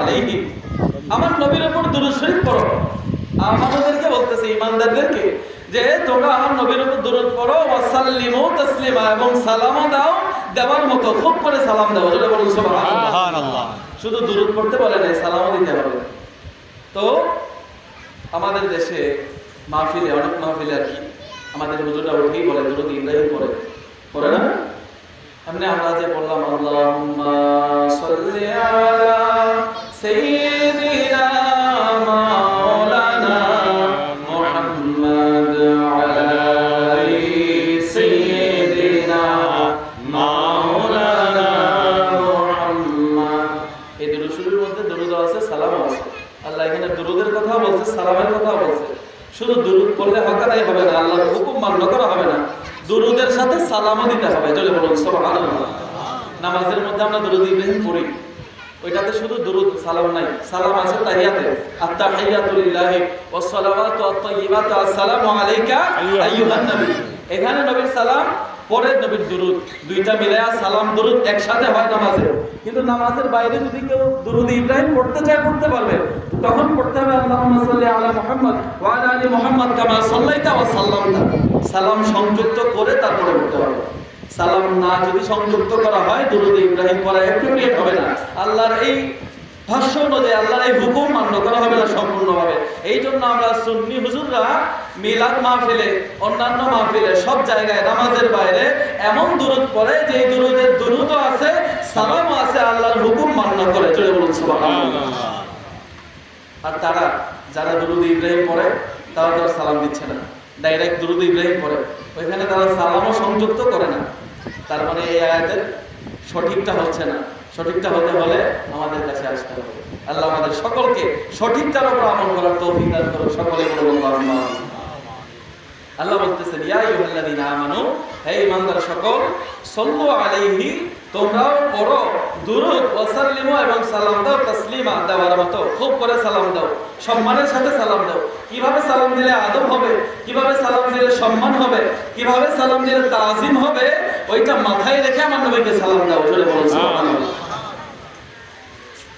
আলাইহি। আমার নবীর উপর দুরূদ শরীফ পড়ো। আমাদেরকে বলতেছে ইমানদারদেরকে যে তোমরা আমার নবীর উপর দুরূদ পড়ো ওয়াসাল্লিমু তাসলিমা এবং সালামও দাও দেওয়ার মতো খুব করে সালাম দাও। যেটা বলুন সুবহানাল্লাহ। শুধু দুরূদ পড়তে বলে নাই সালামও দিতে হবে। তো আমাদের দেশে মাহফিলে অনেক মাহফিলে আর কি আমাদের হুজুররা উঠেই বলে দুরূদ ইব্রাহিম পড়ে। পড়ে না? এমনি আমরা যে বললাম আল্লাহুম্মা সাল্লি আলা সালামের কথা বলছে। শুধু দুরূদ পড়লে হকাদাই হবে না, আল্লাহর হুকুম মান্য করা হবে না। দুরুদের সাথে সালামও দিতে হবে চলে বলুন, সুবহানাল্লাহ। নামাজের মধ্যে আমরা দুরুদ ইব্রাহিম পড়ি। ওইটাতে শুধু দুরুদ, সালাম নাই। সালাম আছে তাহিয়াতে। আত্তাহিয়াতু লিল্লাহি ওয়াস সালাওয়াতু আত-তাইয়্যিবাতু আসসালামু আলাইকা আইয়ুহান নবী। এখানে নবীর সালাম পরে নবীর দুরুদ। দুইটা মিলায়া সালাম, দুরুদ একসাথে হয় নামাজে। কিন্তু নামাজের বাইরে যদি কেউ দুরুদ ইব্রাহিম পড়তে চায়, পড়তে পারবে। তখন পড়তে হবে আল্লাহুম্মা সাল্লি আলা মুহাম্মদ ওয়া আলা আলি মুহাম্মদ কামা সাল্লাইতা ওয়া সাল্লামতা। সালাম সংযুক্ত করে তারপরে পড়তে হবে। সালাম না যদি সংযুক্ত করা হয়, দুরুদ ইব্রাহিম পড়া অ্যাপ্রোপ্রিয়েট হবে না। আল্লাহর এই ভাষ্য অনুযায়ী আল্লাহর এই হুকুম মান্য করা হবে না সম্পূর্ণভাবে। এই জন্য আমরা সুন্নি হুজুররা মিলাদ মাহফিলে, অন্যান্য মাহফিলে, সব জায়গায় নামাজের বাইরে এমন দুরুদ পড়ে যে দুরুদও আছে, সালামও আছে, আল্লাহর হুকুম মান্য করে। চলে বলুন আর তারা যারা দুরুদ ইব্রাহিম পড়ে, তারা তো আর সালাম দিচ্ছে না। ডাইরেক্ট দুরুদ ইব্রাহিম পড়ে। ওইখানে তারা সালামও সংযুক্ত করে না। তার মানে এই আয়াতের সঠিকটা হচ্ছে না। সঠিকটা হতে হলে আমাদের কাছে আসতে হবে। আল্লাহ আমাদের সকলকে সঠিকটার উপর আমল করার তৌফিক দান করুন। সকলে আল্লাহ বলতেছেন, ইয়া ইউহাল্লাযীনা আমানু হে ঈমানদার সকল সাল্লু আলাইহি তোমরাও পড়ো দুরূদ ওয়া সাল্লিমু এবং সালাম দাও তাসলিমা দেওয়ার মতো। খুব করে সালাম দাও সম্মানের সাথে সালাম দাও। কীভাবে সালাম দিলে আদব হবে? কীভাবে সালাম দিলে সম্মান হবে? কীভাবে সালাম দিলে তাজিম হবে? ওইটা মাথায় রেখে আমার নবীকে সালাম দাও চলে বলুন সুবহানাল্লাহ।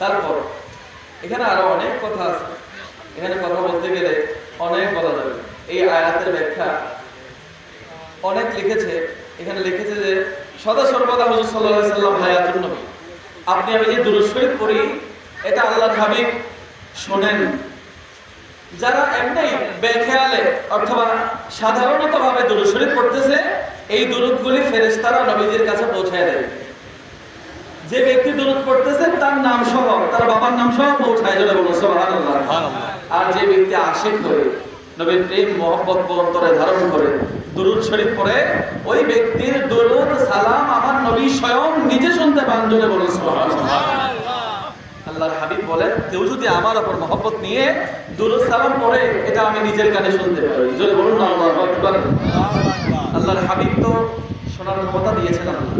তারপর এখানে আরও অনেক কথা আছে। এখানে কথা বলতে গেলে অনেক বলা যাবে। এই আয়াতের ব্যাখ্যা অনেক লিখেছে এখানে লিখেছে যে সদা সর্বদা হুজুর আলাইহি সাল্লাম হায়াতুন নবী। আপনি আমি যে দুরূদ শরীফ পড়ি এটা আল্লাহর হাবিব শোনেন। যারা এমনি বেখেয়ালে অথবা সাধারণতভাবে দুরূদ শরীফ পড়তেছে এই দুরূদগুলি ফেরেশতারা নবীজির কাছে পৌঁছায় দেয়। যে ব্যক্তি দূরত পড়তেছে তার নাম সহ তার বাবার নাম সহ পৌঁছায় সুবহানাল্লাহ। আর যে ব্যক্তি আশিক হয়ে নবীর প্রেম, মহব্বত অন্তরে ধারণ করে। দুরুদ শরীফ পরে ওই ব্যক্তির দুরুদ, সালাম আমার নবী স্বয়ং নিজে শুনতে পান জোরে বলুন আল্লাহর হাবিব বলেন, কেউ যদি আমার ওপর মহব্বত নিয়ে দুরুদ, সালাম পড়ে, এটা আমি নিজের কানে শুনতে পারি। জোরে বলুন, আল্লাহ আল্লাহর হাবিব তো শোনার ক্ষমতা দিয়েছেন আল্লাহ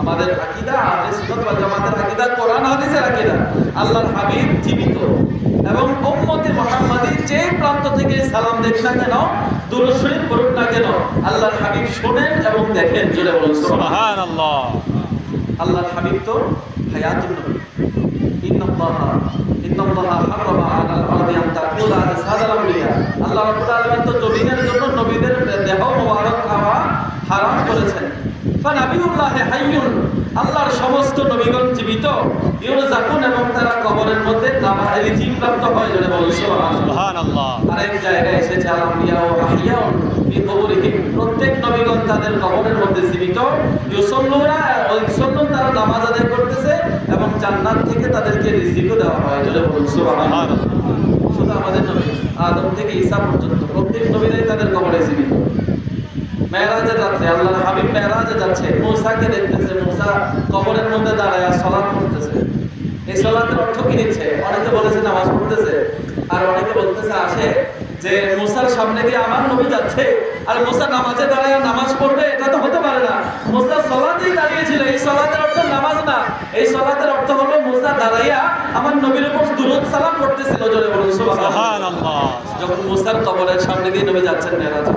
আমাদের আকীদা আহলে সুন্নাত ওয়াল জামাতের আকীদা কোরআন হাদিসের আকীদা। আল্লাহর হাবিব জীবিত। এবং উম্মতে মুহাম্মাদি যে প্রান্ত থেকে সালাম দেখ না কেন দুরূদ শরীফ পড়ুক না কেন আল্লাহর হাবিব শোনেন এবং দেখেন জোরে বলুন সুবহানাল্লাহ। সুবহানাল্লাহ। আল্লাহর হাবিব তো হায়াতুন নবী। ইন্নাল্লাহা ইন্নাল্লাহা আল্লাহর সমস্ত নবীগণ জীবিত। ইউরজাকুন এবং তারা কবরের মধ্যে নামা প্রাপ্ত হয় জনে বলুন সুবহানাল্লাহ। সুবহানাল্লাহ। আরেক জায়গায় এসেছে আলামিয়া ও আহিয়াউন প্রত্যেক নবীগণ তাদের কবরের মধ্যে জীবিত। ইউসাল্লুনা তারা নামাজ আদায় করতেছে এবং জান্নাত থেকে তাদেরকে রিজিকও দেওয়া হয় সুবহানাল্লাহ। সুবহানাল্লাহ। শুধু আমাদের নবী আদম থেকে ঈসা পর্যন্ত প্রত্যেক নবীরাই তাদের কবরে জীবিত। মেয়েরাজের রাত্রে আল্লাহর হাবিব মেয়েরাজে যাচ্ছে। মূসাকে দেখতেছে মূসা কবরের মধ্যে দাঁড়ায় সালাত করতেছে এই সালাতের অর্থ কি নিচ্ছে অনেকে বলেছে নামাজ পড়তেছে আর অনেকে বলতেছে আসে যে মুসার সামনে দিয়ে আমার নবী যাচ্ছে আর মুসা নামাজে দাঁড়ায় নামাজ পড়বে এটা তো হতে পারে না। মুসা সলাতেই দাঁড়িয়েছিল এই সলাতের অর্থ নামাজ না। এই সলাতের অর্থ হলো মুসা দাঁড়াইয়া আমার নবীর উপর দুরুদ সালাম করতেছিল জোরে বলুন সুবহানাল্লাহ। যখন মুসার কবরের সামনে দিয়ে নবী যাচ্ছেন মেরাজ।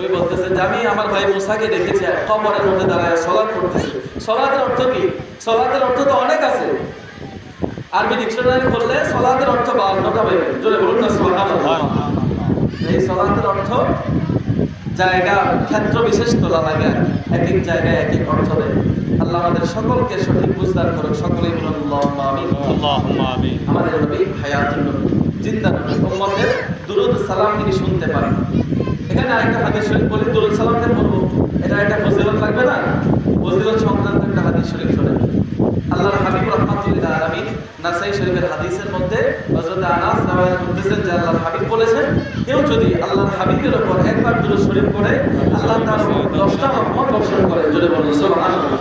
নবী বলতেছেন যে আমি আমার ভাই মুসাকে দেখেছি কবরের মধ্যে দাঁড়ায় সলাদ করতেছে সলাদের অর্থ কি? সলাদের অর্থ তো অনেক আছে। আরবি ডিকশনারি করলে সলাদের অর্থ বাউন্নটা হয়ে গেল জোরে বলুন না সলাদ এই সলাদের অর্থ জায়গা ক্ষেত্র বিশেষ তোলা লাগে। এক এক জায়গায় এক এক অর্থ দেয়। আল্লাহ আমাদের সকলকে সঠিক বুঝদার করুন সকলেই বলুন আমাদের নবী হায়াতুল নবী জিন্দা নবী। উম্মতের দুরুদ সালাম তিনি শুনতে পারেন। এখানে আরেকটা হাদিস শরীফ বলি, দুরুদ সালামকে পড়ব এটা একটা ফজিলত লাগবে না? ফজিলত সংক্রান্ত একটা হাদিস শরীফ শোনেন। আল্লাহর হাবিব রহমাতুল্লাহ আলামিন নাসাই শরীফের হাদিসের মধ্যে হযরত আনাস রাওয়ায়াত করতেছেন যে আল্লাহর হাবিব বলেছেন, কেউ যদি আল্লাহর হাবিবের উপর একবার দুরুদ শরীফ পড়ে, আল্লাহ তার উপর 10টা রহমত বর্ষণ করেন জোরে বলুন, সুবহানাল্লাহ।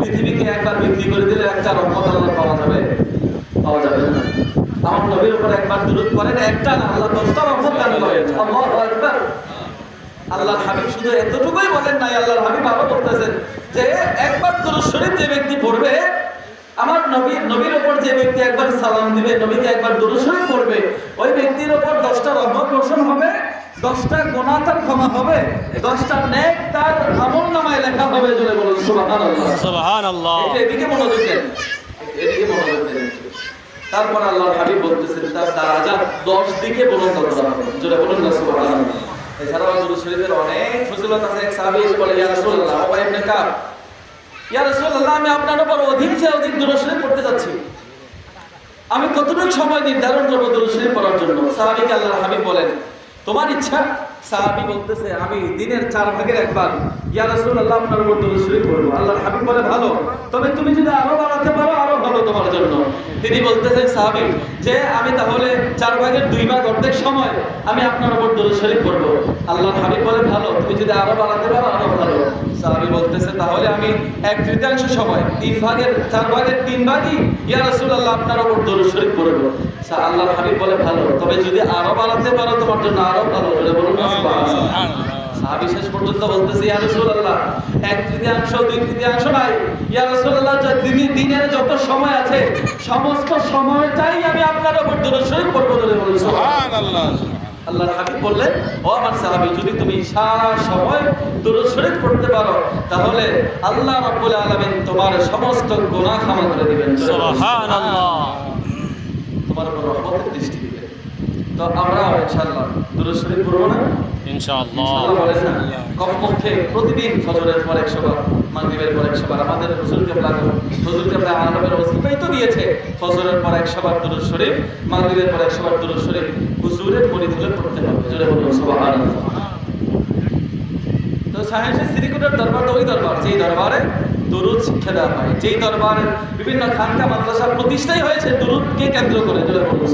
পৃথিবীকে একবার বিক্রি করে দিলে একটা রহমত আল্লাহ পাওয়া যাবে? পাওয়া যাবে না। আমার নবীর উপর একবার দুরুদ করেন একটা না আল্লাহ দশটা রহমত দান করেন আল্লাহর হাবিব শুধু এতটুকুই বলেন নাই আল্লাহর হাবিব আরও বলতেছেন যে একবার দুরুদ শরীফ যে ব্যক্তি পড়বে আমার নবী নবীর ওপর যে ব্যক্তি একবার সালাম দিবে নবীকে একবার দুরুদ শরীফ পড়বে ওই ব্যক্তির ওপর দশটা রহমত বর্ষণ হবে দশটা গোনা তার ক্ষমা হবে দশটা নেক তার আমল নামায় লেখা হবে জোরে বলুন সুবহানাল্লাহ। সুবহানাল্লাহ। এদিকে মনোযোগ দেন। এদিকে মনোযোগ দেন। তারপর আল্লাহ হাবিব বলতেছেন, তার দারাজা দশ দিকে বুলন্দ করা জোরে বলুন না, সুবহানাল্লাহ। এছাড়াও দুরূদ শরীফের অনেক ফজিলত আছে। এক সাহাবী বলে, ইয়া রাসূলুল্লাহ ওবাই ইবনে কাব, ইয়া রাসূলুল্লাহ, আমি আপনার উপর অধিক চেয়ে অধিক দুরূদ শরীফ পড়তে যাচ্ছি। আমি কতটুকু সময় নির্ধারণ করব দুরূদ শরীফ পড়ার জন্য? সাহাবীকে আল্লাহর হাবিব বলেন, তোমার ইচ্ছা? সাহাবী বলতেছে, আমি দিনের চার ভাগের একবার ইয়া রাসূলুল্লাহ, আপনার উপর দুরূদ শরীফ পড়ব। আল্লাহর হাবিব বলে, ভালো। তবে তুমি যদি আরও বাড়াতে পারো ভালো তোমার জন্য। তিনি বলতেছেন, সাহাবী, যে আমি তাহলে চার ভাগের দুই ভাগ অর্ধেক সময় আমি আপনার উপর দুরূদ শরীফ পড়ব। আল্লাহর হাবিব বলে ভালো, তুমি যদি আরও বাড়াতে পারো, আরও ভালো। সাহাবী বলতেছে, তাহলে আমি এক তৃতীয়াংশ সময়, তিন ভাগের, চার ভাগের তিন ভাগই ইয়া রাসূলুল্লাহ আপনার উপর দরুদ শরীফ পড়ব। সা- আল্লাহর হাবিব বলে, ভালো, তবে যদি আরও বাড়াতে পারো, তোমার জন্য আরও ভালো বলে বলুন সাহাবি শেষ পর্যন্ত বলতেছে ইয়া রাসূলুল্লাহ এক তৃতীয়াংশ দুই তৃতীয়াংশ নাই। ইয়া রাসূলুল্লাহ দিনে দিনের যত সময় আছে সমস্ত সময়টাই আমি আপনার উপর দরুদ পড়ব বলে বলেন সুবহানাল্লাহ। আল্লাহর হাবিব বললেন ও আমার যদি তুমি সারা সময় দরুদ শরীফ পড়তে পারো তাহলে আল্লাহ রাব্বুল আলামিন তোমার সমস্ত গুনাহ ক্ষমা করে দিবেন। সুবহানাল্লাহ। তোমার উপর রহমতের দৃষ্টি দিবেন। তো ইনশাআল্লাহ না? ইনশাআল্লাহ। কমপক্ষে প্রতিদিন ফজরের পর মাগরিবের পর আমাদের তো দিয়েছে। ফজরের পর শরীফ মাগরিবের পর শরীফ হুজুরের পড়তে হবে। হুজুরের তো সাহেবের দরবার ওই দরবার যেই দরবারে দুরুদ শিক্ষা দেওয়া হয় যেই দরবারে বিভিন্ন খানকা মাদ্রাসা প্রতিষ্ঠাই হয়েছে দুরুদকে কেন্দ্র করে। জোরে বলুন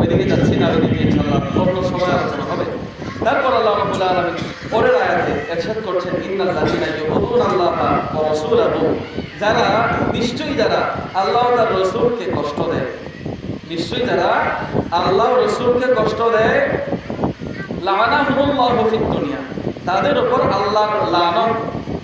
ওইদিকে যাচ্ছি না, ওইদিকে ইনশাআল্লাহ অন্য সময় আলোচনা হবে। তারপর আল্লাহ রাব্বুল আলামিন পরের আয়াতে ইরশাদ করছেন, ইন্নাল লাযিনা ইউযুনা আল্লাহা ওয়া রাসূলাহু। যারা, নিশ্চয়ই যারা আল্লাহ তার রাসূলকে কষ্ট দেয়। নিশ্চয়ই যারা আল্লাহ রাসূলকে কষ্ট দেয়। লানাহুমুল্লাহু ফিদ দুনিয়া। তাদের উপর আল্লাহর লানত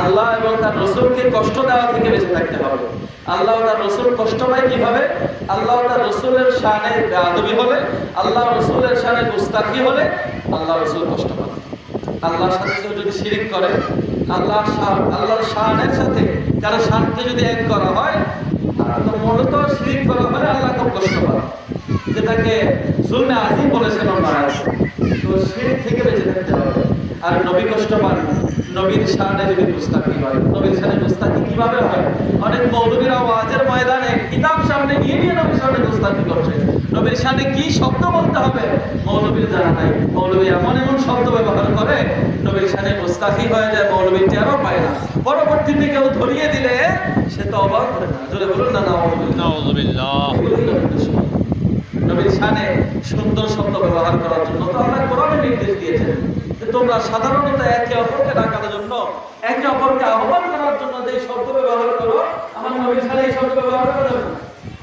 আল্লাহ এবং তার রসুলকে কষ্ট দেওয়া থেকে বেঁচে থাকতে হবে। আল্লাহ তার রসুল কষ্ট পায় কীভাবে? আল্লাহ তার রসুলের শানে বেয়াদবি হলে, আল্লাহ রসুলের শানে গুস্তাখি হলে, আল্লাহ রসুল কষ্ট পায়। আল্লাহর সাথে কেউ যদি শিরিক করে আল্লাহ আল্লাহর শানের সাথে কারও শানকে যদি এক করা হয় তো মূলত শিরিক করা হলে আল্লাহ খুব কষ্ট পায়। যেটাকে সুলমে আজিম বলেছেন ওনারা তো শিরিক থেকে বেঁচে থাকতে হবে। আর নবী কষ্ট পান নবীর শানে যদি মুস্তাকি হয় নবীর শানে মুস্তাকি কীভাবে হয়? অনেক মৌলবীরা ওয়াজের ময়দানে কিতাব সামনে নিয়ে নিয়ে নবীর সামনে মুস্তাকি করছে। নবীর শানে কি শব্দ বলতে হবে? মৌলবীর জানা নাই। মৌলবী এমন এমন শব্দ ব্যবহার করে নবীর শানে মুস্তাকি হয়ে যায় মৌলবী টেরও পায় না। পরবর্তীতে কেউ ধরিয়ে দিলে সে তো অবাক করে না জোরে বলুন না না নবীর শানে সুন্দর শব্দ ব্যবহার করার জন্য তো আমরা কোরআনে নির্দেশ দিয়েছেন। তোমরা সাধারণত একে অপরকে ডাকার জন্য, একে অপরকে আহ্বান করার জন্য যে শব্দ ব্যবহার করো, আমার নবীর সাথে এই শব্দ ব্যবহার করা।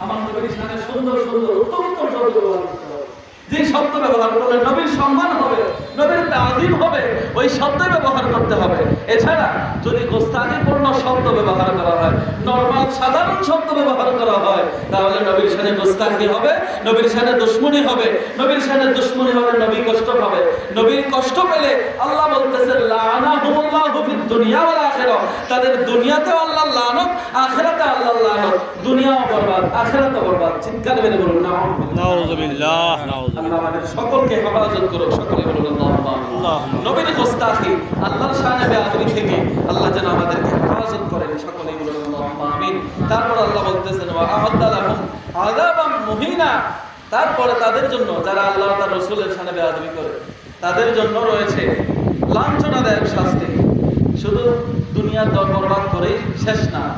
আমার নবীর সাথে সুন্দর সুন্দর উত্তম উত্তম শব্দ ব্যবহার করতে হবে যে শব্দ ব্যবহার করলে নবীর সম্মান হবে, নবীর তাজিম হবে, ওই শব্দ ব্যবহার করতে হবে এছাড়া যদি গোস্তানিপূর্ণ শব্দ ব্যবহার করা হয় নর্মাল সাধারণ শব্দ ব্যবহার করা হয়। তাহলে নবীর সাথে গোস্তাকি হবে? নবীর সাথে দুশ্মনী হবে। নবীর সাথে দুশ্মনী হবে নবী কষ্ট পাবে। নবীর কষ্ট পেলে আল্লাহ বলতেছেন লানাহুমুল্লাহু ফিদ দুনিয়া ওয়াল আখিরাহ। তাদের দুনিয়াতেও আল্লাহ লানত আখিরাতে আল্লাহ লানত। দুনিয়াও বরবাদ আখিরাতও বরবাদ। চিৎকার মেরে বলুন না নাউযু বিল্লাহ। নাউযু আল্লাহ আমাদের সকলকে হেফাজত করুক সকলে বলুন আল্লাহুম্মা। নবীর গোস্তাখি আল্লাহর শানে বেআদবি থেকে আল্লাহ যেন আমাদেরকে হেফাজত করেন সকলে বলুন আমিন। তারপর আল্লাহ বলতেছেন মুহিনা। তারপরে তাদের জন্য যারা আল্লাহ তার রসুলের সামনে বেয়াদবি করে, তাদের জন্য রয়েছে লাঞ্ছনাদায়ক শাস্তি। শুধু দুনিয়ার দর বরবাদ করেই শেষ না।